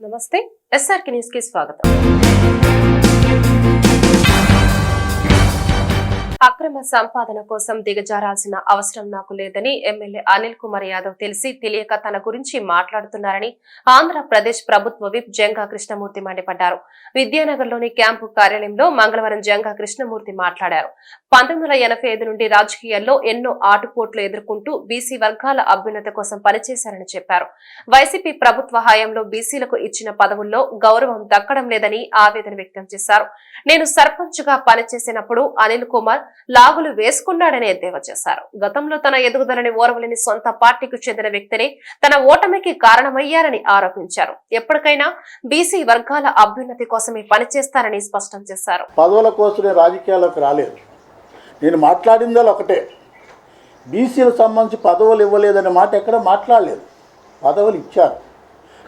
నమస్తే ఎస్ఆర్కి న్యూస్కి స్వాగతం. అక్రమ సంపాదన కోసం దిగజారాల్సిన అవసరం నాకు లేదని ఎమ్మెల్యే అనిల్ కుమార్ యాదవ్ తెలిసి తెలియక తన గురించి మాట్లాడుతున్నారని ఆంధ్రప్రదేశ్ ప్రభుత్వ విప్ జంగా కృష్ణమూర్తి మండిపడ్డారు. విద్యానగర్లోని క్యాంపు కార్యాలయంలో మంగళవారం జంగా కృష్ణమూర్తి మాట్లాడారు. పంతొమ్మిది వందల ఎనభై ఐదు నుండి రాజకీయాల్లో ఎన్నో ఆటుపోట్లు ఎదుర్కొంటూ బీసీ వర్గాల అభ్యున్నతి కోసం పనిచేశారని చెప్పారు. వైసీపీ ప్రభుత్వ హయాంలో బీసీలకు ఇచ్చిన పదవుల్లో గౌరవం దక్కడం లేదని ఆవేదన వ్యక్తం చేశారు. నేను సర్పంచ్గా పనిచేసినప్పుడు అనిల్ కుమార్ లాగులు వేసుకున్నాడని ఎద్దేవా చేశారు. గతంలో తన ఎదుగుదలని ఓర్వలేని సొంత పార్టీకి చెందిన వ్యక్తిని తన ఓటమికి కారణమయ్యారని ఆరోపించారు. ఎప్పటికైనా బీసీ వర్గాల అభ్యున్నతి కోసమే పనిచేస్తారని స్పష్టం చేశారు. పదవుల కోసం రాజకీయాల్లోకి రాలేదు. నేను మాట్లాడిందో ఒకటే. బీసీలకు సంబంధించి పదవులు ఇవ్వలేదనే మాట ఎక్కడ మాట్లాడలేదు. పదవులు ఇచ్చారు.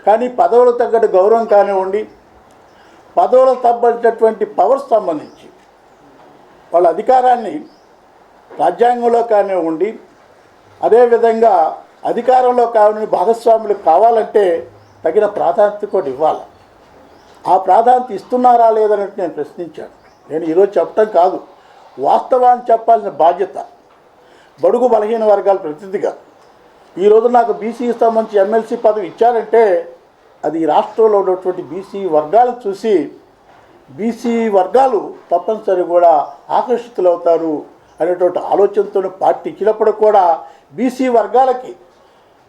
కానీ పదవులకు తగ్గట్టు గౌరవం కానివ్వండి పదవులకు తగ్గటువంటి పవర్స్ సంబంధించి వాళ్ళ అధికారాన్ని రాజ్యాంగంలో కానివ్వండి అదేవిధంగా అధికారంలో కావాలని భాగస్వాములు కావాలంటే తగిన ప్రాధాన్యత కూడా ఇవ్వాలి. ఆ ప్రాధాన్యత ఇస్తున్నారా లేదన్నట్టు నేను ప్రశ్నించాను. నేను ఈరోజు చెప్పటం కాదు. వాస్తవాన్ని చెప్పాల్సిన బాధ్యత బడుగు బలహీన వర్గాల ప్రతినిధిగా ఈరోజు నాకు బీసీకి సంబంధించి ఎమ్మెల్సీ పదవి ఇచ్చారంటే అది ఈ రాష్ట్రంలో ఉన్నటువంటి బీసీ వర్గాలను చూసి బీసీ వర్గాలు తప్పనిసరి కూడా ఆకర్షితులవుతారు అనేటువంటి ఆలోచనతో పార్టీ ఇచ్చినప్పుడు కూడా బీసీ వర్గాలకి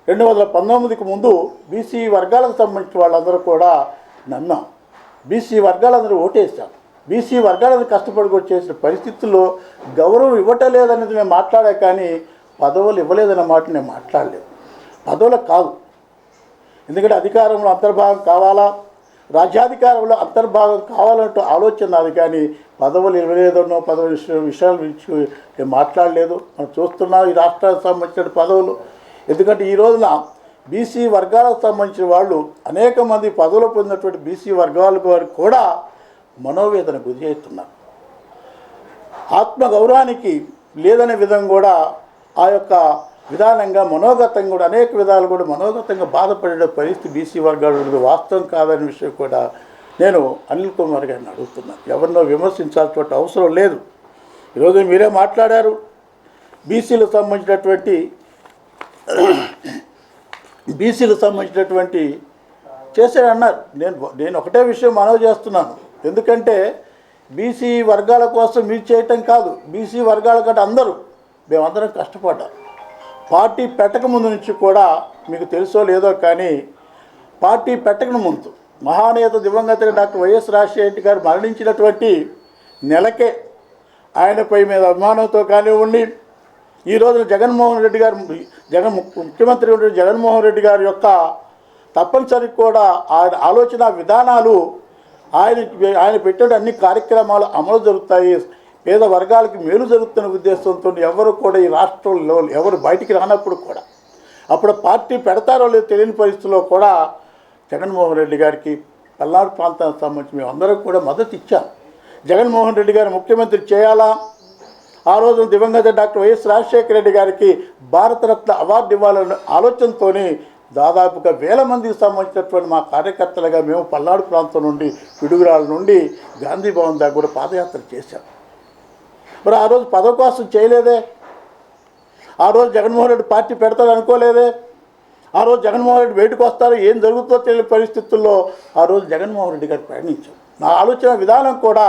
రెండు వందల పంతొమ్మిదికి ముందు బీసీ వర్గాలకు సంబంధించిన వాళ్ళందరూ కూడా నమ్మాం. బీసీ వర్గాలందరూ ఓటేసాం బీసీ వర్గాలను కష్టపడి కూడా చేసిన పరిస్థితుల్లో గౌరవం ఇవ్వటలేదనేది మేము నేను మాట్లాడా కానీ పదవులు ఇవ్వలేదన్న మాట నేను మాట్లాడలేదు. పదవులకు కాదు. ఎందుకంటే అధికారంలో అంతర్భాగం కావాలా? రాజ్యాధికారంలో అంతర్భాగం కావాలంటూ ఆలోచన నాది కానీ పదవులు ఇవ్వలేదనో పదవుల విషయాల గురించి నేను మాట్లాడలేదు. మనం చూస్తున్నాం ఈ రాష్ట్రానికి సంబంధించిన పదవులు. ఎందుకంటే ఈ రోజున బీసీ వర్గాలకు సంబంధించిన వాళ్ళు అనేక మంది పదవులు పొందినటువంటి బీసీ వర్గాల వారు కూడా మనోవేదన గురి చేస్తున్నారు ఆత్మగౌరవానికి లేదనే విధంగా కూడా ఆ యొక్క విధానంగా మనోగతంగా కూడా అనేక విధాలు కూడా మనోగతంగా బాధపడే పరిస్థితి బీసీ వర్గాలు వాస్తవం కాదనే విషయం కూడా నేను అనిల్ కుమార్ గారిని అడుగుతున్నాను ఎవరినో విమర్శించాల్సిన అవసరం లేదు. ఈరోజు మీరే మాట్లాడారు. బీసీలకు సంబంధించినటువంటి బీసీలకు సంబంధించినటువంటి చేశారన్నారు. నేను నేను ఒకటే విషయం మనవి చేస్తున్నాను. ఎందుకంటే బీసీ వర్గాల కోసం మీరు చేయటం కాదు. బీసీ వర్గాల కంటే అందరూ మేమందరం కష్టపడ్డాం. పార్టీ పెట్టక ముందు నుంచి కూడా మీకు తెలుసో లేదో కానీ పార్టీ పెట్టక ముందు మహానేత దివంగత డాక్టర్ వైఎస్ రాజశేఖర గారు మరణించినటువంటి నెలకే ఆయనపై మీద అభిమానంతో కానివ్వండి ఈ రోజున జగన్మోహన్ రెడ్డి గారు జగన్ ముఖ్యమంత్రి ఉన్నటువంటి జగన్మోహన్ రెడ్డి గారి యొక్క తప్పనిసరి కూడా ఆయన ఆలోచన విధానాలు ఆయన ఆయన పెట్టిన అన్ని కార్యక్రమాలు అమలు జరుగుతాయి. పేద వర్గాలకి మేలు జరుగుతున్న ఉద్దేశంతో ఎవరు కూడా ఈ రాష్ట్రంలో ఎవరు బయటికి రానప్పుడు కూడా అప్పుడు పార్టీ పెడతారో లేదో తెలియని పరిస్థితుల్లో కూడా జగన్మోహన్ రెడ్డి గారికి పల్నాడు ప్రాంతానికి సంబంధించి మేము కూడా మద్దతు ఇచ్చాం. జగన్మోహన్ రెడ్డి గారు ముఖ్యమంత్రి చేయాలా? ఆ రోజు దివంగత డాక్టర్ వైఎస్ రాజశేఖర రెడ్డి గారికి భారతరత్న అవార్డు ఇవ్వాలనే ఆలోచనతోని దాదాపుగా వేల మందికి సంబంధించినటువంటి మా కార్యకర్తలుగా మేము పల్నాడు ప్రాంతం నుండి పిడుగురాళ్ళ నుండి గాంధీ భవన్ దాకా కూడా పాదయాత్ర చేశాం. మరి ఆ రోజు పదవకాసం కోసం చేయలేదే? ఆ రోజు జగన్మోహన్ రెడ్డి పార్టీ పెడతాడు అనుకోలేదే? ఆ రోజు జగన్మోహన్ రెడ్డి వేటుకు వస్తారో? ఏం జరుగుతుందో తెలియని పరిస్థితుల్లో ఆ రోజు జగన్మోహన్ రెడ్డి గారు ప్రయాణించాం నా ఆలోచన విధానం కూడా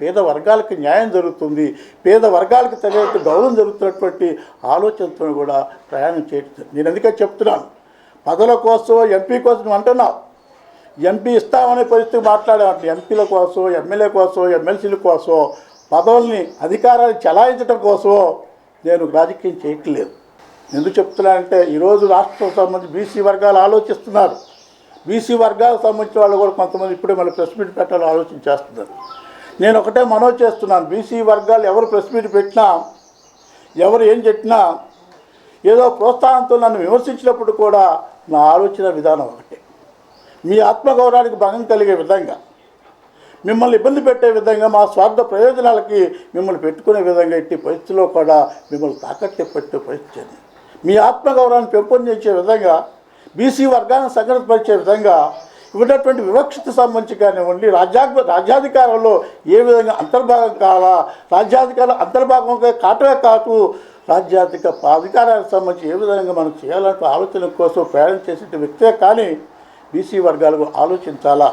పేద వర్గాలకు న్యాయం జరుగుతుంది పేద వర్గాలకి తగినట్టు గౌరవం జరుగుతున్నటువంటి ఆలోచనతో కూడా ప్రయాణం చేయటం నేను అందుకే చెప్తున్నాను పదవుల కోసం ఎంపీ కోసం నువ్వు అంటున్నావు. ఎంపీ ఇస్తామనే పరిస్థితి మాట్లాడామంటే ఎంపీల కోసం ఎమ్మెల్యే కోసం ఎమ్మెల్సీల కోసం పదవుల్ని అధికారాన్ని చలాయించడం కోసం నేను రాజకీయం చేయట్లేదు. ఎందుకు చెప్తున్నానంటే ఈరోజు రాష్ట్రం సంబంధించి బీసీ వర్గాలు ఆలోచిస్తున్నారు. బీసీ వర్గాలకు సంబంధించిన వాళ్ళు కూడా కొంతమంది ఇప్పుడే మళ్ళీ ప్రెస్ మీట్ పెట్టాలని ఆలోచన చేస్తున్నారు. నేను ఒకటే మనవి చేస్తున్నాను బీసీ వర్గాలు ఎవరు ప్రెస్ మీట్ పెట్టినా ఎవరు ఏం చెప్పినా ఏదో ప్రోత్సాహంతో నన్ను విమర్శించినప్పుడు కూడా నా ఆలోచన విధానం ఒకటే. మీ ఆత్మగౌరవానికి భంగం కలిగే విధంగా మిమ్మల్ని ఇబ్బంది పెట్టే విధంగా మా స్వార్థ ప్రయోజనాలకి మిమ్మల్ని పెట్టుకునే విధంగా ఇట్టి పరిస్థితిలో కూడా మిమ్మల్ని తాకట్టు పెట్టే పరిస్థితి మీ ఆత్మగౌరవాన్ని పెంపొందించే విధంగా బీసీ వర్గాన్ని సంఘటితపరిచే విధంగా ఉన్నటువంటి వివక్షత సంబంధించి కానివ్వండి రాజ్యాంగ రాజ్యాధికారంలో ఏ విధంగా అంతర్భాగం కావాలా రాజ్యాధికారం అంతర్భాగంగా కాటమే కాదు రాజ్యాధిక అధికారాలకు సంబంధించి ఏ విధంగా మనం చేయాలంటే ఆలోచన కోసం ప్రయాణం చేసే వ్యక్తే కానీ బీసీ వర్గాలకు ఆలోచించాలా?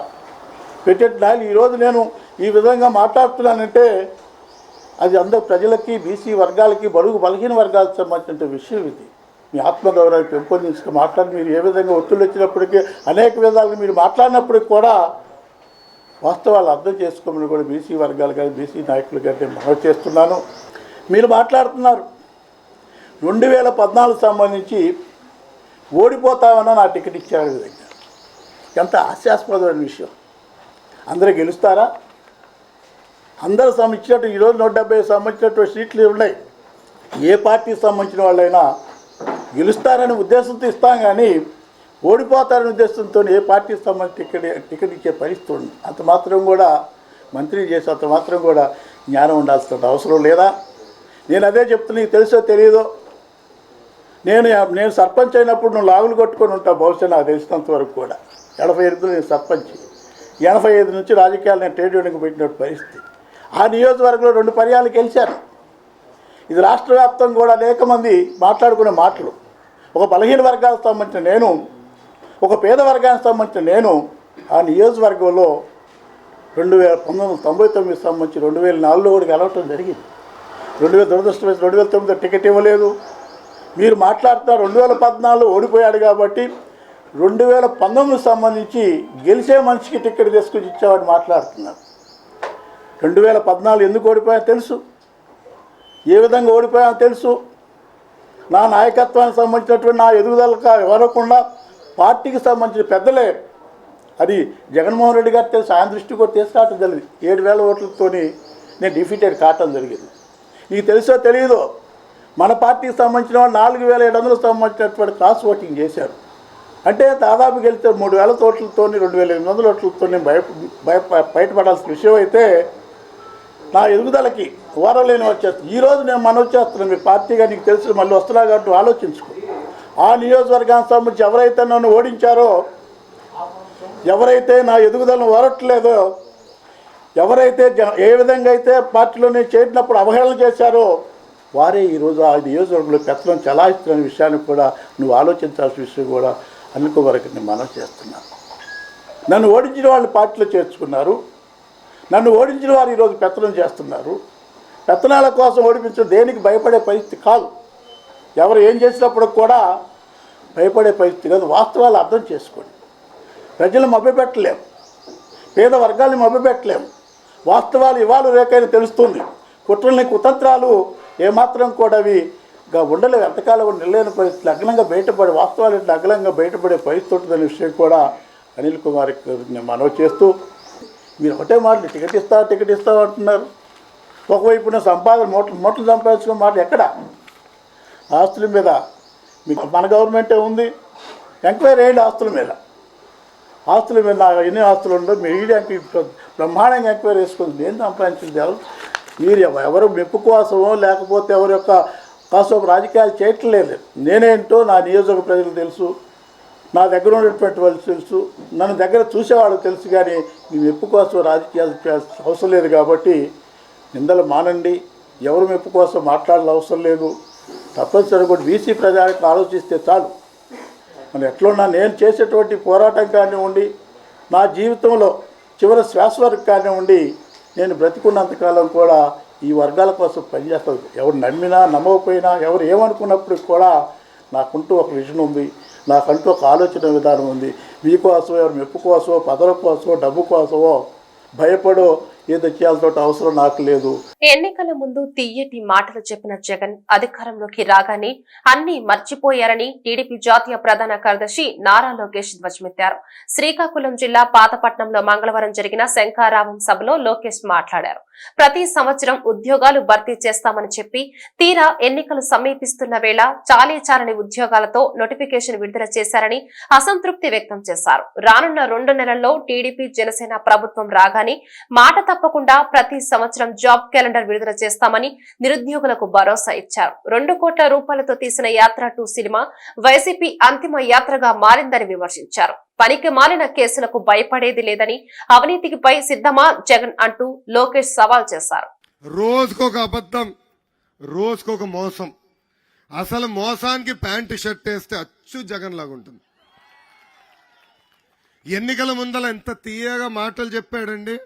పెట్టేట్లు ఈరోజు నేను ఈ విధంగా మాట్లాడుతున్నానంటే అది అందరు ప్రజలకి బీసీ వర్గాలకి బడుగు బలహీన వర్గాలకు సంబంధించిన విషయం ఇది. మీ ఆత్మగౌరవాన్ని పెంపొందించుకు మాట్లాడి మీరు ఏ విధంగా ఒత్తిళ్ళు వచ్చినప్పటికీ అనేక విధాలుగా మీరు మాట్లాడినప్పటికి కూడా వాస్తవాలు అర్థం చేసుకోమని కూడా బీసీ వర్గాలు కానీ బీసీ నాయకులు కానీ నేను మనవి చేస్తున్నాను. మీరు మాట్లాడుతున్నారు. రెండు వేల పద్నాలుగు సంబంధించి ఓడిపోతామన్నా నా టికెట్ ఇచ్చారు దగ్గర. ఎంత హాస్యాస్పదమైన విషయం. అందరూ గెలుస్తారా? అందరూ సంబంధించినట్టు ఈరోజు నూట డెబ్బై సంబంధించినటువంటి సీట్లు ఉన్నాయి. ఏ పార్టీకి సంబంధించిన వాళ్ళైనా గెలుస్తారనే ఉద్దేశంతో ఇస్తాం కానీ ఓడిపోతారనే ఉద్దేశంతో ఏ పార్టీకి సంబంధించి టికెట్ టికెట్ ఇచ్చే పరిస్థితి ఉంది. అంత మాత్రం కూడా మంత్రి చేసే అంత మాత్రం కూడా జ్ఞానం ఉండాల్సిన అవసరం లేదా? నేను అదే చెప్తున్నా నీకు తెలుసో తెలియదో నేను నేను సర్పంచ్ అయినప్పుడు నువ్వు లాగులు కొట్టుకొని ఉంటావు బహుశా నాకు తెలిసినంత వరకు కూడా. ఎనభై ఐదులో నేను సర్పంచ్. ఎనభై ఐదు నుంచి రాజకీయాలు నేను ట్రేడ్ యూనియన్కి పెట్టిన పరిస్థితి. ఆ నియోజకవర్గంలో రెండు పర్యాలు గెలిచాను ఇది రాష్ట్ర వ్యాప్తంగా కూడా అనేక మంది మాట్లాడుకునే మాటలు. ఒక బలహీన వర్గాలకు సంబంధించిన నేను ఒక పేద వర్గానికి సంబంధించిన నేను ఆ నియోజకవర్గంలో రెండు వేల పంతొమ్మిది వందల తొంభై తొమ్మిది సంబంధించి రెండు వేల నాలుగులో కూడా గెలవటం జరిగింది. రెండు వేల దురదృష్టం రెండు వేల తొమ్మిదిలో టికెట్ ఇవ్వలేదు. మీరు మాట్లాడుతున్నారు రెండు వేల పద్నాలుగులో ఓడిపోయాడు కాబట్టి రెండు వేల పంతొమ్మిదికి సంబంధించి గెలిచే మనిషికి టికెట్ తీసుకొచ్చి ఇచ్చేవాడు మాట్లాడుతున్నారు. రెండు వేల పద్నాలుగు ఎందుకు ఓడిపోయా తెలుసు. ఏ విధంగా ఓడిపోయానో తెలుసు. నా నాయకత్వానికి సంబంధించినటువంటి నా ఎదుగుదలకు ఎవరకుండా పార్టీకి సంబంధించిన పెద్దలే. అది జగన్మోహన్ రెడ్డి గారు తెలుసు. ఆయన దృష్టి కూడా తీసుకురావటం జరిగింది. ఏడు వేల ఓట్లతోని నేను డిఫీటెడ్ కావటం జరిగింది. నీకు తెలుసో తెలియదో మన పార్టీకి సంబంధించిన వాళ్ళు నాలుగు వేల ఏడు వందలకు సంబంధించినటువంటి క్రాస్ ఓటింగ్ చేశారు. అంటే దాదాపు గెలిస్తే మూడు వేల ఓట్లతో రెండు వేల ఎనిమిది వందల ఓట్లతో నేను భయ భయ బయటపడాల్సిన విషయం అయితే నా ఎదుగుదలకి ఓరలేని వచ్చేస్తాను ఈరోజు నేను మనవి చేస్తున్నాను మీ పార్టీగా నీకు తెలుసు మళ్ళీ వస్తున్నా కాబట్టి ఆలోచించుకో. ఆ నియోజకవర్గానికి సంబంధించి ఎవరైతే నన్ను ఓడించారో ఎవరైతే నా ఎదుగుదలను ఓరట్లేదో ఎవరైతే ఏ విధంగా అయితే పార్టీలో నేను చేరినప్పుడు అవహేళన చేశారో వారే ఈరోజు ఆ నియోజకవర్గంలో పెత్తనం చలాయిస్తున్న విషయాన్ని కూడా నువ్వు ఆలోచించాల్సిన విషయం కూడా అనుకోవరకు నేను మనం చేస్తున్నాను. నన్ను ఓడించిన వాళ్ళు పార్టీలో చేర్చుకున్నారు. నన్ను ఓడించిన వారు ఈరోజు పెత్తనం చేస్తున్నారు. పెత్తనాల కోసం ఓడిపించడం దేనికి భయపడే పరిస్థితి కాదు. ఎవరు ఏం చేసినప్పుడు కూడా భయపడే పరిస్థితి కాదు. వాస్తవాలు అర్థం చేసుకోండి. ప్రజలు మభ్యపెట్టలేము. పేద వర్గాల్ని మభ్యపెట్టలేము. వాస్తవాలు ఇవాళ రేకైనా తెలుస్తుంది. కుట్రల్ని కుతంత్రాలు ఏమాత్రం కూడా అవి ఉండలు. ఉండలేవు ఎంతకాలం కూడా నిలలేని పరిస్థితి అగ్నంగా బయటపడే వాస్తవాలు ఇట్లా అగ్నంగా బయటపడే పరిస్థితి ఉంటుందనే విషయం కూడా అనిల్ కుమార్కి మనవి చేస్తూ మీరు ఒకటే మాటలు టికెట్ ఇస్తా టికెట్ ఇస్తా అంటున్నారు. ఒకవైపున సంపాదన మూటలు మూటలు సంపాదించుకున్న మాట ఎక్కడ? ఆస్తుల మీద మీకు మన గవర్నమెంటే ఉంది. ఎంక్వైరీ అయ్యండి ఆస్తుల మీద. ఆస్తుల మీద ఎన్ని ఆస్తులు ఉండవు మీరు ఈడీ బ్రహ్మాండంగా ఎంక్వైరీ వేసుకుంది నేను సంపాదించింది ఎవరు? మీరు ఎవరు మెప్పు కోసమో లేకపోతే ఎవరి యొక్క కోసం రాజకీయాలు చేయట్లేదు. నేనేంటో నా నియోజక ప్రజలకు తెలుసు నా దగ్గర ఉన్నటువంటి వాళ్ళు తెలుసు నన్ను దగ్గర చూసేవాళ్ళు తెలుసు కానీ మీ మెప్పు కోసం రాజకీయాలు అవసరం లేదు కాబట్టి నిందలు మానండి. ఎవరు మెప్పు కోసం మాట్లాడాల్సిన అవసరం లేదు. తప్పనిసరి కూడా బీసీ ప్రజలకు ఆలోచిస్తే చాలు. మరి ఎట్లున్నా నేను చేసేటువంటి పోరాటం కానివ్వండి నా జీవితంలో చివరి శ్వాస వరకు కానివ్వండి నేను బ్రతికున్నంతకాలం కూడా ఈ వర్గాల కోసం పనిచేస్తుంది ఎవరు నమ్మినా నమ్మకపోయినా ఎవరు ఏమనుకున్నప్పుడు కూడా నాకుంటూ ఒక విజన్ ఉంది. నాకంటూ ఒక ఆలోచన విధానం ఉంది. మీకోసమో ఎవరు మెప్పు కోసమో పదవుల కోసమో డబ్బు కోసమో భయపడో ఏదో చేయాల్సిన అవసరం నాకు లేదు. ఎన్నికల ముందు తీయటి మాటలు చెప్పిన జగన్ అధికారంలోకి రాగానే అన్ని మర్చిపోయారని టీడీపీ జాతీయ ప్రధాన కార్యదర్శి నారా లోకేష్ ధ్వజమెత్తారు. శ్రీకాకుళం జిల్లా పాతపట్నంలో మంగళవారం జరిగిన శంకారావం సభలో లోకేష్ మాట్లాడారు. ప్రతి సంవత్సరం ఉద్యోగాలు భర్తీ చేస్తామని చెప్పి తీరా ఎన్నికలు సమీపిస్తున్న వేళ చాలీ చాలని ఉద్యోగాలతో నోటిఫికేషన్ విడుదల చేశారని అసంతృప్తి వ్యక్తం చేశారు. రానున్న రెండు నెలల్లో టీడీపీ జనసేన ప్రభుత్వం రాగానే మాట తప్పకుండా ప్రతి సంవత్సరం జాబ్ క్యాలెండర్ విడుదల చేస్తామని నిరుద్యోగులకు భరోసా ఇచ్చారు. రెండు కోట్ల రూపాయలతో తీసిన యాత్ర టూ సినిమా వైసీపీ అంతిమ యాత్రగా మారిందని విమర్శించారు. పనికి మాలిన కేసులకు భయపడేది లేదని అవినీతికి పై సిద్ధమా జగన్ అంటూ లోకేష్ సవాల్ చేశారు. రోజుకొక అబద్ధం రోజుకొక మోసం. అసలు మోసానికి ప్యాంటు షర్ట్ వేస్తే అచ్చు జగన్ లాగా ఉంటుంది. ఎన్నికల ముందల ఎంత తీయగా మాటలు చెప్పాడండి.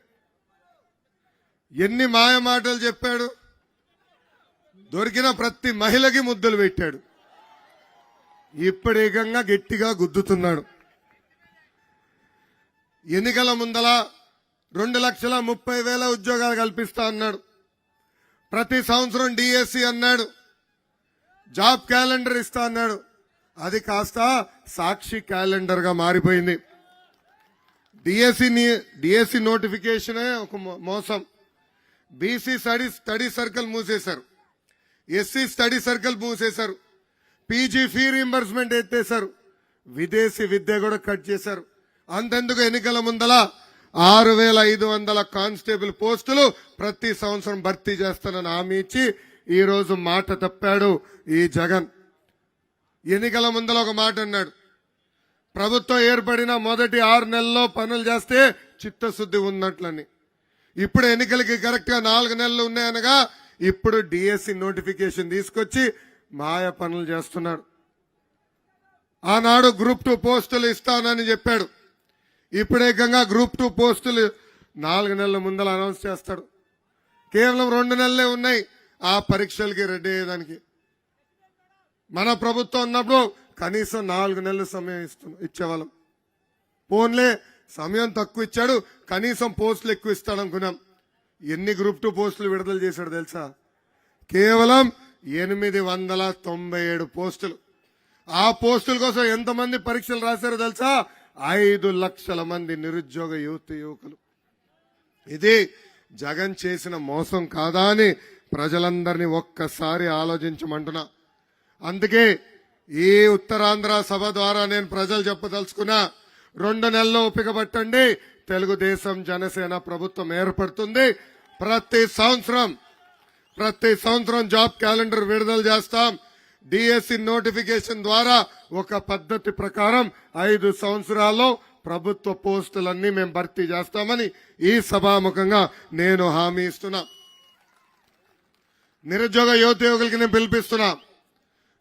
ఎన్ని మాయ మాటలు చెప్పాడు? దొరికిన ప్రతి మహిళకి ముద్దులు పెట్టాడు. ఇప్పుడేకంగా గట్టిగా గుద్దుతున్నాడు. ఎన్నికల ముందల రెండు లక్షల ముప్పై వేల ఉద్యోగాలు కల్పిస్తా అన్నాడు. ప్రతి సంవత్సరం డిఎస్సి అన్నాడు. జాబ్ క్యాలెండర్ ఇస్తా అన్నాడు. అది కాస్త సాక్షి క్యాలెండర్గా మారిపోయింది. డిఎస్సి డిఎస్సి నోటిఫికేషనే ఒక మోసం. బీసీ స్టడీ స్టడీ సర్కిల్ మూసేశారు. ఎస్సీ స్టడీ సర్కిల్ మూసేశారు. పీజీ ఫీ రీంబర్స్మెంట్ ఎత్తేశారు. విదేశీ విద్య కూడా కట్ చేశారు. అంతెందుకు ఎన్నికల ముందల ఆరు వేల ఐదు వందల కానిస్టేబుల్ పోస్టులు ప్రతి సంవత్సరం భర్తీ చేస్తానని హామీ ఇచ్చి ఈరోజు మాట తప్పాడు ఈ జగన్. ఎన్నికల ముందల ఒక మాట అన్నాడు. ప్రభుత్వం ఏర్పడిన మొదటి ఆరు నెలల్లో పనులు చేస్తే చిత్తశుద్ధి ఉన్నట్లని. ఇప్పుడు ఎన్నికలకి కరెక్ట్గా నాలుగు నెలలు ఉన్నాయనగా ఇప్పుడు డిఎస్సి నోటిఫికేషన్ తీసుకొచ్చి మాయ పనులు చేస్తున్నాడు. ఆనాడు గ్రూప్ టూ పోస్టులు ఇస్తానని చెప్పాడు. ఇప్పుడేకంగా గ్రూప్ టూ పోస్టులు నాలుగు నెలల ముందర అనౌన్స్ చేస్తాడు. కేవలం రెండు నెలలే ఉన్నాయి ఆ పరీక్షలకి రెడీ అయ్యేదానికి. మన ప్రభుత్వం ఉన్నప్పుడు కనీసం నాలుగు నెలల సమయం ఇస్తున్నాం ఇచ్చేవాళ్ళం. పోన్లే సమయం తక్కువ ఇచ్చాడు కనీసం పోస్టులు ఎక్కువ ఇస్తాడనుకున్నాం ఎన్ని గ్రూప్ టూ పోస్టులు విడుదల చేశాడు తెలుసా? కేవలం ఎనిమిది వందల తొంభై ఏడు పోస్టులు. ఆ పోస్టుల కోసం ఎంతమంది పరీక్షలు రాశారో తెలుసా? ఐదు లక్షల మంది నిరుద్యోగ యువత యువకులు. ఇది జగన్ చేసిన మోసం కాదా అని ప్రజలందరినీ ఒక్కసారి ఆలోచించమంటున్నా. అందుకే ఈ ఉత్తరాంధ్ర సభ ద్వారా నేను ప్రజలు చెప్పదలుచుకున్నా రెండు నెలల్లో ఉపయోగపట్టండి తెలుగుదేశం జనసేన ప్రభుత్వం ఏర్పడుతుంది. ప్రతి సంవత్సరం ప్రతి సంవత్సరం జాబ్ క్యాలెండర్ విడుదల చేస్తాం. డిఎస్సి నోటిఫికేషన్ ద్వారా ఒక పద్ధతి ప్రకారం ఐదు సంవత్సరాల్లో ప్రభుత్వ పోస్టులన్నీ మేము భర్తీ చేస్తామని ఈ సభాముఖంగా నేను హామీ ఇస్తున్నా. నిరుద్యోగ యువతయోగులకి నేను పిలిపిస్తున్నా.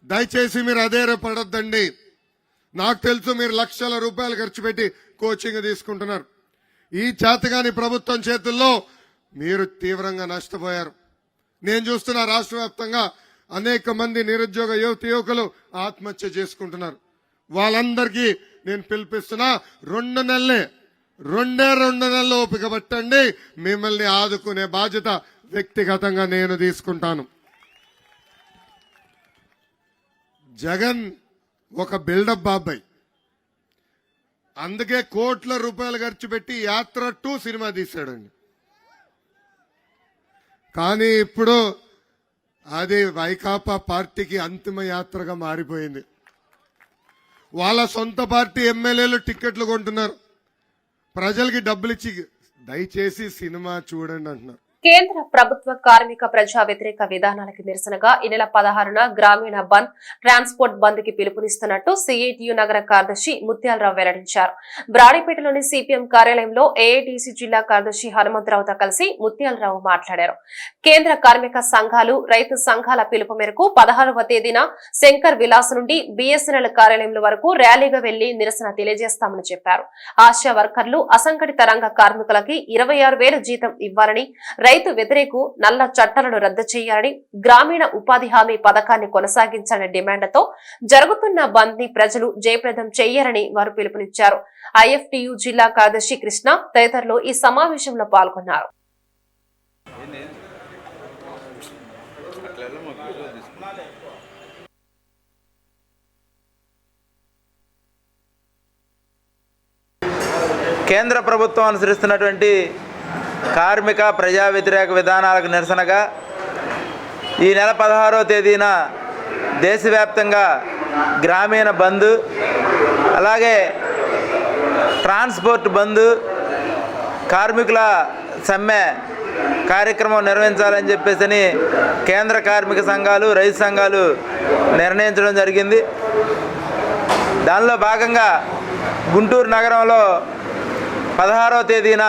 దయచేసి మీరు అదే పడొద్దండి నాకు తెలుసు మీరు లక్షల రూపాయలు ఖర్చు పెట్టి కోచింగ్ తీసుకుంటున్నారు. ఈ చేతగాని ప్రభుత్వం చేతుల్లో మీరు తీవ్రంగా నష్టపోయారు. నేను చూస్తున్న రాష్ట్ర వ్యాప్తంగా అనేక మంది నిరుద్యోగ యువతి యువకులు ఆత్మహత్య చేసుకుంటున్నారు. వాళ్ళందరికీ నేను పిలిపిస్తున్నా రెండు నెలలే రెండే రెండు నెలలు ఓపిక పట్టండి మిమ్మల్ని ఆదుకునే బాధ్యత వ్యక్తిగతంగా నేను తీసుకుంటాను. జగన్ ఒక బిల్డప్ బాబాయ్. అందుకే కోట్ల రూపాయలు ఖర్చు పెట్టి యాత్ర టూ సినిమా తీశాడండి. కానీ ఇప్పుడు అది వైకాపా పార్టీకి అంతిమ యాత్రగా మారిపోయింది. వాళ్ళ సొంత పార్టీ ఎమ్మెల్యేలు టిక్కెట్లు కొంటున్నారు. ప్రజలకి డబ్బులు ఇచ్చి దయచేసి సినిమా చూడండి అంటున్నారు. కేంద్ర ప్రభుత్వ కార్మిక ప్రజా వ్యతిరేక విధానాలకు నిరసనగా ఈ నెల పదహారున గ్రామీణ బంద్ ట్రాన్స్పోర్ట్ బంద్కి పిలుపునిస్తున్నట్టు సిఐటియు నగర కార్యదర్శి ముత్యాలరావు వెల్లడించారు. బ్రాడీపేటలోని సిపిఎం కార్యాలయంలో ఏఐటిసి జిల్లా కార్యదర్శి హనుమంతరావుతో కలిసి ముత్యాలరావు మాట్లాడారు. కేంద్ర కార్మిక సంఘాలు రైతు సంఘాల పిలుపు మేరకు పదహారవ తేదీన శంకర్ విలాస్ నుండి బిఎస్ఎన్ఎల్ కార్యాలయం వరకు ర్యాలీగా వెళ్ళి నిరసన తెలియజేస్తామని చెప్పారు. ఆశా వర్కర్లు అసంఘటిత రంగ కార్మికులకి ఇరవై ఆరు వేల జీతం ఇవ్వాలని రైతు వ్యతిరేకు నల్ల చట్టాలను రద్దు చేయాలని గ్రామీణ ఉపాధి హామీ పథకాన్ని కొనసాగించాలనే డిమాండ్తో జరుగుతున్న బంద్ని ప్రజలు జయప్రదం చేయాలని వారు పిలుపునిచ్చారు. ఐఎఫ్టియు జిల్లా కార్యదర్శి కృష్ణ తదితరులు ఈ సమావేశంలో పాల్గొన్నారు. కేంద్ర ప్రభుత్వం అనుసరిస్తున్నటువంటి కార్మిక ప్రజా వ్యతిరేక విధానాలకు నిరసనగా ఈ నెల పదహారవ తేదీన దేశవ్యాప్తంగా గ్రామీణ బంద్ అలాగే ట్రాన్స్పోర్ట్ బంద్ కార్మికుల సమ్మె కార్యక్రమం నిర్వహించాలని చెప్పేసి కేంద్ర కార్మిక సంఘాలు రైతు సంఘాలు నిర్ణయించడం జరిగింది. దానిలో భాగంగా గుంటూరు నగరంలో పదహారవ తేదీన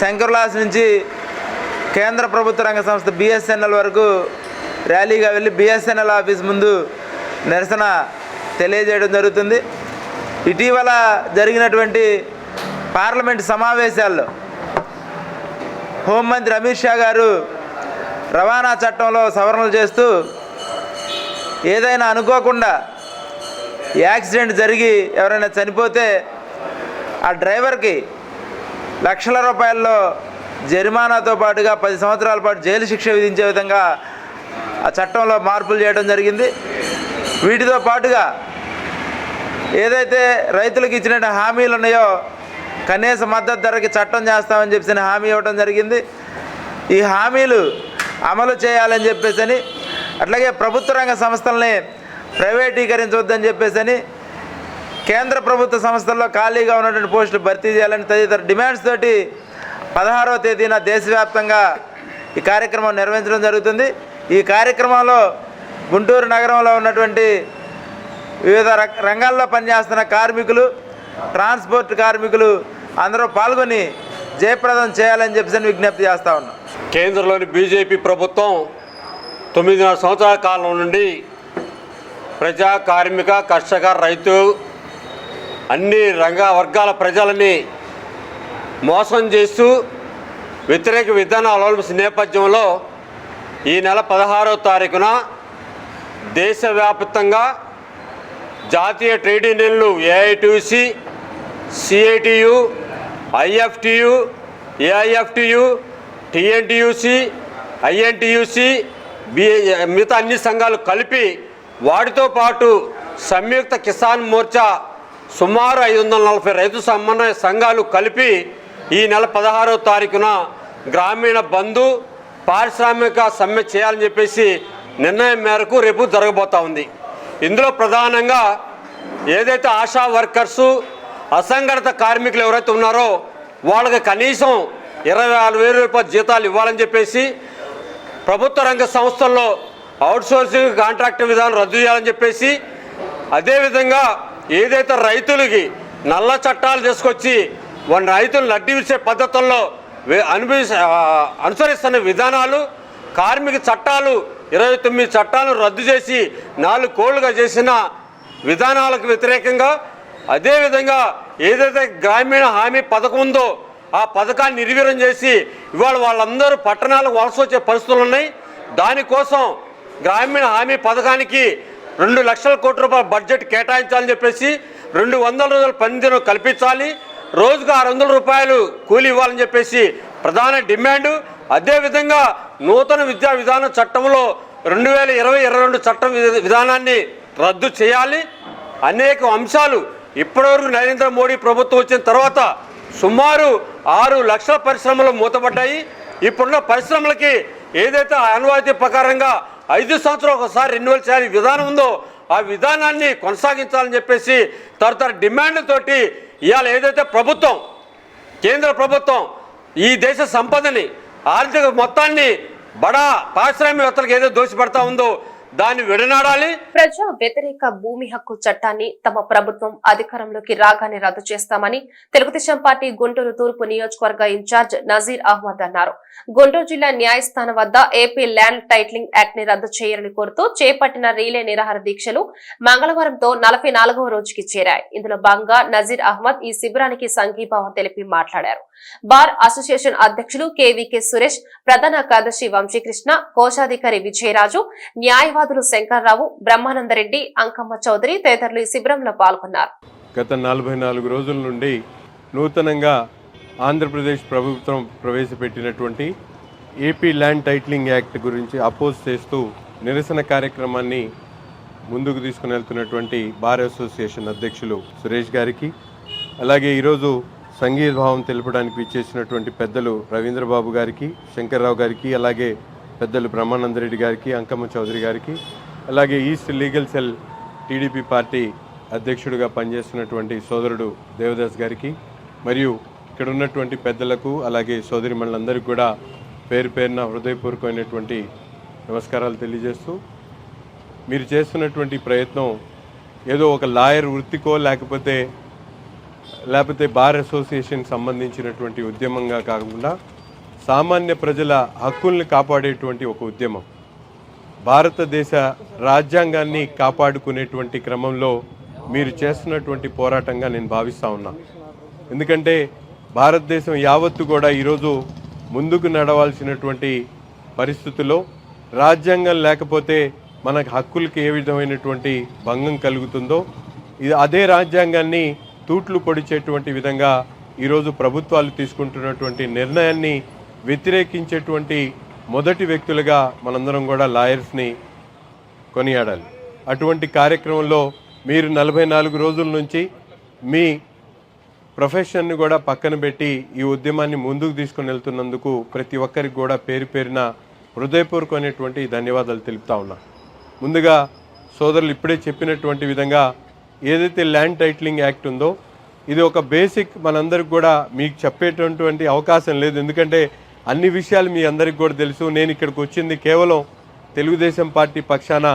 శంకర్లాస్ నుంచి కేంద్ర ప్రభుత్వ రంగ సంస్థ బిఎస్ఎన్ఎల్ వరకు ర్యాలీగా వెళ్ళి బిఎస్ఎన్ఎల్ ఆఫీస్ ముందు నిరసన తెలియజేయడం జరుగుతుంది. ఇటీవల జరిగినటువంటి పార్లమెంట్ సమావేశాల్లో హోంమంత్రి అమిత్ షా గారు రవాణా చట్టంలో సవరణలు చేస్తూ ఏదైనా అనుకోకుండా యాక్సిడెంట్ జరిగి ఎవరైనా చనిపోతే ఆ డ్రైవర్కి లక్షల రూపాయల్లో జరిమానాతో పాటుగా పది సంవత్సరాల పాటు జైలు శిక్ష విధించే విధంగా ఆ చట్టంలో మార్పులు చేయడం జరిగింది. వీటితో పాటుగా ఏదైతే రైతులకు ఇచ్చిన హామీలు ఉన్నాయో కనీస మద్దతు ధరకి చట్టం చేస్తామని చెప్పేసి హామీ ఇవ్వడం జరిగింది. ఈ హామీలు అమలు చేయాలని చెప్పేసి అట్లాగే ప్రభుత్వ రంగ సంస్థల్ని ప్రైవేటీకరించవద్దని చెప్పేసి అని కేంద్ర ప్రభుత్వ సంస్థల్లో ఖాళీగా ఉన్నటువంటి పోస్టులు భర్తీ చేయాలని తదితర డిమాండ్స్ తోటి పదహారవ తేదీన దేశవ్యాప్తంగా ఈ కార్యక్రమం నిర్వహించడం జరుగుతుంది. ఈ కార్యక్రమంలో గుంటూరు నగరంలో ఉన్నటువంటి వివిధ రంగాల్లో పనిచేస్తున్న కార్మికులు ట్రాన్స్పోర్ట్ కార్మికులు అందరూ పాల్గొని జయప్రదం చేయాలని చెప్పేసి విజ్ఞప్తి చేస్తా ఉన్నాం. కేంద్రంలోని బీజేపీ ప్రభుత్వం తొమ్మిదిన్నర సంవత్సరాల కాలం నుండి ప్రజా కార్మిక కర్షక రైతు అన్ని రంగ వర్గాల ప్రజలని మోసం చేస్తూ వ్యతిరేక విధానాలు అవలంబించిన నేపథ్యంలో ఈ నెల పదహారవ తారీఖున దేశవ్యాప్తంగా జాతీయ ట్రేడ్ యూనియన్లు AITC CITU IFTU AIFTU TNTUC INTUC మిగతా అన్ని సంఘాలు కలిపి వాటితో పాటు సంయుక్త కిసాన్ మోర్చా సుమారు ఐదు వందల నలభై రైతు సమన్వయ సంఘాలు కలిపి ఈ నెల పదహారవ తారీఖున గ్రామీణ బంధు పారిశ్రామిక సమ్మె చేయాలని చెప్పేసి నిర్ణయం మేరకు రేపు జరగబోతా ఉంది. ఇందులో ప్రధానంగా ఏదైతే ఆశా వర్కర్సు అసంఘటిత కార్మికులు ఎవరైతే ఉన్నారో వాళ్ళకి కనీసం ఇరవై ఆరు వేల రూపాయల జీతాలు ఇవ్వాలని చెప్పేసి ప్రభుత్వ రంగ సంస్థల్లో అవుట్సోర్సింగ్ కాంట్రాక్ట్ విధానం రద్దు చేయాలని చెప్పేసి అదేవిధంగా ఏదైతే రైతులకి నల్ల చట్టాలు తీసుకొచ్చి వాళ్ళ రైతులు నడ్డి విసే పద్ధతుల్లో అనుభవి అనుసరిస్తున్న విధానాలు కార్మిక చట్టాలు ఇరవై తొమ్మిది చట్టాలను రద్దు చేసి నాలుగు కోళ్ళుగా చేసిన విధానాలకు వ్యతిరేకంగా అదేవిధంగా ఏదైతే గ్రామీణ హామీ పథకం ఉందో ఆ పథకాన్ని నిర్వీర్యం చేసి ఇవాళ వాళ్ళందరూ పట్టణాలకు వలస వచ్చే పరిస్థితులు ఉన్నాయి. దానికోసం గ్రామీణ హామీ పథకానికి రెండు లక్షల కోట్ల రూపాయల బడ్జెట్ కేటాయించాలని చెప్పేసి రెండు వందల రోజుల పనితీరు కల్పించాలి. రోజుకు ఆరు వందల రూపాయలు కూలి ఇవ్వాలని చెప్పేసి ప్రధాన డిమాండ్. అదేవిధంగా నూతన విద్యా విధాన చట్టంలో రెండు వేల ఇరవై ఇరవై రెండు చట్టం విధానాన్ని రద్దు చేయాలి. అనేక అంశాలు ఇప్పటివరకు నరేంద్ర మోడీ ప్రభుత్వం వచ్చిన తర్వాత సుమారు ఆరు లక్షల పరిశ్రమలు మూతపడ్డాయి. ఇప్పుడున్న పరిశ్రమలకి ఏదైతే అనువాయితీ ప్రకారంగా ఐదు సంవత్సరాలు ఒకసారి రెన్యువల్ చేయాలి. విధానం ఉందో ఆ విధానాన్ని కొనసాగించాలని చెప్పేసి తరతర డిమాండ్లతోటి ఇవాళ ఏదైతే ప్రభుత్వం కేంద్ర ప్రభుత్వం ఈ దేశ సంపదని ఆర్థిక మొత్తాన్ని బడా పారిశ్రామికవేత్తలకు ఏదో దోషపడతా ఉందో దాన్ని విడనాడాలి. ప్రజా వ్యతిరేక భూమి హక్కు చట్టాన్ని తమ ప్రభుత్వం అధికారంలోకి రాగానే రద్దు చేస్తామని తెలుగుదేశం పార్టీ గుంటూరు తూర్పు నియోజకవర్గ ఇన్ఛార్జ్ నజీర్ అహ్మద్ అన్నారు. గుంటూరు జిల్లా న్యాయస్థానం వద్ద ఏపీ ల్యాండ్ టైటిలింగ్ యాక్ట్ని రద్దు చేయాలని కోరుతూ చేపట్టిన రీలే నిరాహార దీక్షలు మంగళవారంతో నలభై నాలుగవ రోజుకి చేరాయి. ఇందులో భాగంగా నజీర్ అహ్మద్ ఈ శిబిరానికి సంఘీభావం తెలిపి మాట్లాడారు. బార్ అసోసియేషన్ అధ్యక్షులు కేవీకే సురేష్ ప్రధాన కార్యదర్శి వంశీకృష్ణ కోశాధికారి విజయరాజు న్యాయవాదులు శంకర్రావు బ్రహ్మానందరెడ్డి అంకమ్మ చౌదరి తదితరులు ఈ శిబిరంలో పాల్గొన్నారు. గత నలభై నాలుగు రోజుల నుండి నూతనంగా ఆంధ్రప్రదేశ్ ప్రభుత్వం ప్రవేశపెట్టినటువంటి ఏపీ ల్యాండ్ టైటిలింగ్ యాక్ట్ గురించి అపోజ్ చేస్తూ నిరసన కార్యక్రమాన్ని ముందుకు తీసుకుని వెళ్తున్నటువంటి బార్ అసోసియేషన్ అధ్యక్షులు సురేష్ గారికి అలాగే ఈరోజు సంఘీభావం తెలపడానికి విచ్చేసినటువంటి పెద్దలు రవీంద్రబాబు గారికి శంకర్రావు గారికి అలాగే పెద్దలు బ్రహ్మానందరెడ్డి గారికి అంకమ్మ చౌదరి గారికి అలాగే east legal cell TDP party అధ్యక్షుడిగా పనిచేస్తున్నటువంటి సోదరుడు దేవదాస్ గారికి మరియు ఇక్కడ ఉన్నటువంటి పెద్దలకు అలాగే సోదరి మనందరికీ కూడా పేరు పేరున హృదయపూర్వకమైనటువంటి నమస్కారాలు తెలియజేస్తూ మీరు చేస్తున్నటువంటి ప్రయత్నం ఏదో ఒక లాయర్ వృత్తికో లేకపోతే లేకపోతే బార్ అసోసియేషన్ సంబంధించినటువంటి ఉద్యమంగా కాకుండా సామాన్య ప్రజల హక్కుల్ని కాపాడేటువంటి ఒక ఉద్యమం. భారతదేశ రాజ్యాంగాన్ని కాపాడుకునేటువంటి క్రమంలో మీరు చేస్తున్నటువంటి పోరాటంగా నేను భావిస్తా ఉన్నా. ఎందుకంటే భారతదేశం యావత్తు కూడా ఈరోజు ముందుకు నడవాల్సినటువంటి పరిస్థితుల్లో రాజ్యాంగం లేకపోతే మనకు హక్కులకి ఏ విధమైనటువంటి భంగం కలుగుతుందో ఇది అదే రాజ్యాంగాన్ని తూట్లు పొడిచేటువంటి విధంగా ఈరోజు ప్రభుత్వాలు తీసుకుంటున్నటువంటి నిర్ణయాన్ని వ్యతిరేకించేటువంటి మొదటి వ్యక్తులుగా మనందరం కూడా లాయర్స్ని కొనియాడాలి. అటువంటి కార్యక్రమంలో మీరు నలభై నాలుగు రోజుల నుంచి మీ ప్రొఫెషన్ని కూడా పక్కన పెట్టి ఈ ఉద్యమాన్ని ముందుకు తీసుకుని వెళ్తున్నందుకు ప్రతి ఒక్కరికి కూడా పేరు పేరిన హృదయపూర్వకమైనటువంటి ధన్యవాదాలు తెలుపుతా ఉన్నా. ముందుగా సోదరులు ఇప్పుడే చెప్పినటువంటి విధంగా ఏదైతే ల్యాండ్ టైటిలింగ్ యాక్ట్ ఉందో ఇది ఒక బేసిక్ మనందరికి కూడా మీకు చెప్పేటటువంటి అవకాశం లేదు. ఎందుకంటే అన్ని విషయాలు మీ అందరికి కూడా తెలుసు. నేను ఇక్కడికి వచ్చింది కేవలం తెలుగుదేశం పార్టీ పక్షాన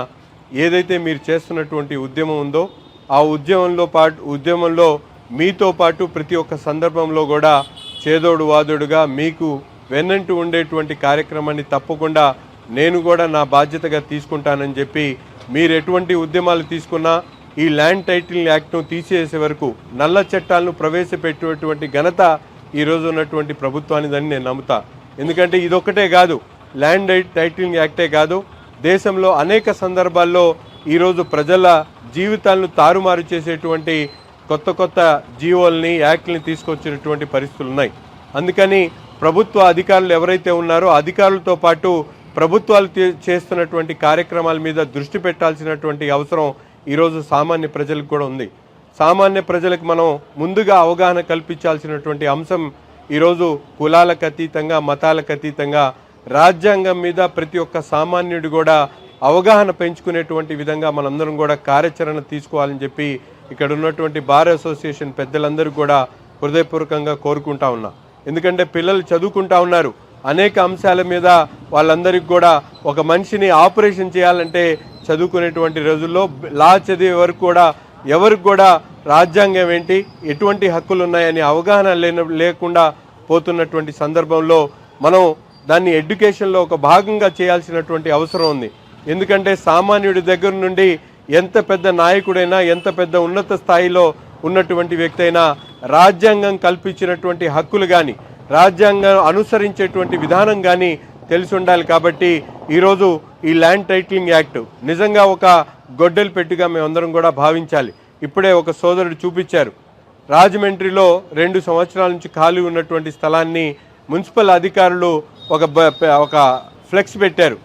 ఏదైతే మీరు చేస్తున్నటువంటి ఉద్యమం ఉందో ఆ ఉద్యమంలో పాటు ఉద్యమంలో మీతో పాటు ప్రతి ఒక్క సందర్భంలో కూడా చేదోడు వాదోడుగా మీకు వెన్నంటూ ఉండేటువంటి కార్యక్రమాన్ని తప్పకుండా నేను కూడా నా బాధ్యతగా తీసుకుంటానని చెప్పి మీరు ఎటువంటి ఉద్యమాలు తీసుకున్నా ఈ ల్యాండ్ టైటిల్ యాక్ట్ను తీసేసే వరకు నల్ల చట్టాలను ప్రవేశపెట్టేటువంటి ఘనత ఈరోజు ఉన్నటువంటి ప్రభుత్వానిదని నేను నమ్ముతా. ఎందుకంటే ఇదొక్కటే కాదు ల్యాండ్ టైటిలింగ్ యాక్టే కాదు దేశంలో అనేక సందర్భాల్లో ఈరోజు ప్రజల జీవితాలను తారుమారు చేసేటువంటి కొత్త కొత్త జీవోల్ని యాక్ట్ని తీసుకొచ్చినటువంటి పరిస్థితులు ఉన్నాయి అందుకని ప్రభుత్వ అధికారులు ఎవరైతే ఉన్నారో అధికారులతో పాటు ప్రభుత్వాలు తీ- చేస్తున్నటువంటి కార్యక్రమాల మీద దృష్టి పెట్టాల్సినటువంటి అవసరం ఈరోజు సామాన్య ప్రజలకు కూడా ఉంది. సామాన్య ప్రజలకు మనం ముందుగా అవగాహన కల్పించాల్సినటువంటి అంశం ఈరోజు కులాలకు అతీతంగా మతాలకు అతీతంగా రాజ్యాంగం మీద ప్రతి ఒక్క సామాన్యుడు కూడా అవగాహన పెంచుకునేటువంటి విధంగా మనందరం కూడా కార్యాచరణ తీసుకోవాలని చెప్పి ఇక్కడ ఉన్నటువంటి బార్ అసోసియేషన్ పెద్దలందరూ కూడా హృదయపూర్వకంగా కోరుకుంటా ఉన్నా. ఎందుకంటే పిల్లలు చదువుకుంటా ఉన్నారు. అనేక అంశాల మీద వాళ్ళందరికీ కూడా ఒక మనిషిని ఆపరేషన్ చేయాలంటే చదువుకునేటువంటి రోజుల్లో లా చదివే వరకు కూడా ఎవరికి కూడా రాజ్యాంగం ఏంటి ఎటువంటి హక్కులు ఉన్నాయని అవగాహన లేని లేకుండా పోతున్నటువంటి సందర్భంలో మనం దాన్ని ఎడ్యుకేషన్లో ఒక భాగంగా చేయాల్సినటువంటి అవసరం ఉంది. ఎందుకంటే సామాన్యుడి దగ్గర నుండి ఎంత పెద్ద నాయకుడైనా ఎంత పెద్ద ఉన్నత స్థాయిలో ఉన్నటువంటి వ్యక్తి అయినా రాజ్యాంగం కల్పించినటువంటి హక్కులు కానీ రాజ్యాంగం అనుసరించేటువంటి విధానం కానీ తెలిసి ఉండాలి కాబట్టి ఈరోజు ఈ ల్యాండ్ టైటిలింగ్ యాక్ట్ నిజంగా ఒక గొడ్డలు పెట్టుగా మేమందరం కూడా భావించాలి. ఇప్పుడే ఒక సోదరుడు చూపించారు. రాజమండ్రిలో రెండు సంవత్సరాల నుంచి ఖాళీ ఉన్నటువంటి స్థలాన్ని మున్సిపల్ అధికారులు ఒక ఒక ఫ్లెక్స్ పెట్టారు.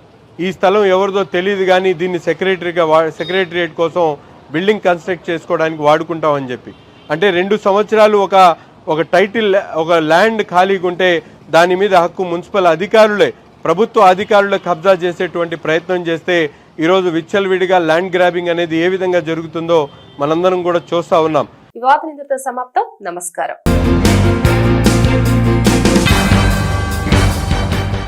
ఈ స్థలం ఎవరిదో తెలియదు కానీ దీన్ని సెక్రటరీగా వా సెక్రటరియట్ కోసం బిల్డింగ్ కన్స్ట్రక్ట్ చేసుకోవడానికి వాడుకుంటామని చెప్పి. అంటే రెండు సంవత్సరాలు ఒక ఒక టైటిల్ ఒక ల్యాండ్ ఖాళీగా ఉంటే దాని మీద హక్కు మున్సిపల్ అధికారులే. ప్రభుత్వ అధికారులు కబ్జా చేసేటువంటి ప్రయత్నం చేస్తే ఈరోజు విచ్చలవిడిగా ల్యాండ్ గ్రాబింగ్ అనేది ఏ విధంగా జరుగుతుందో మనందరం కూడా చూస్తూ ఉన్నాం. వివాద నిందిత సమాప్తం. నమస్కారం.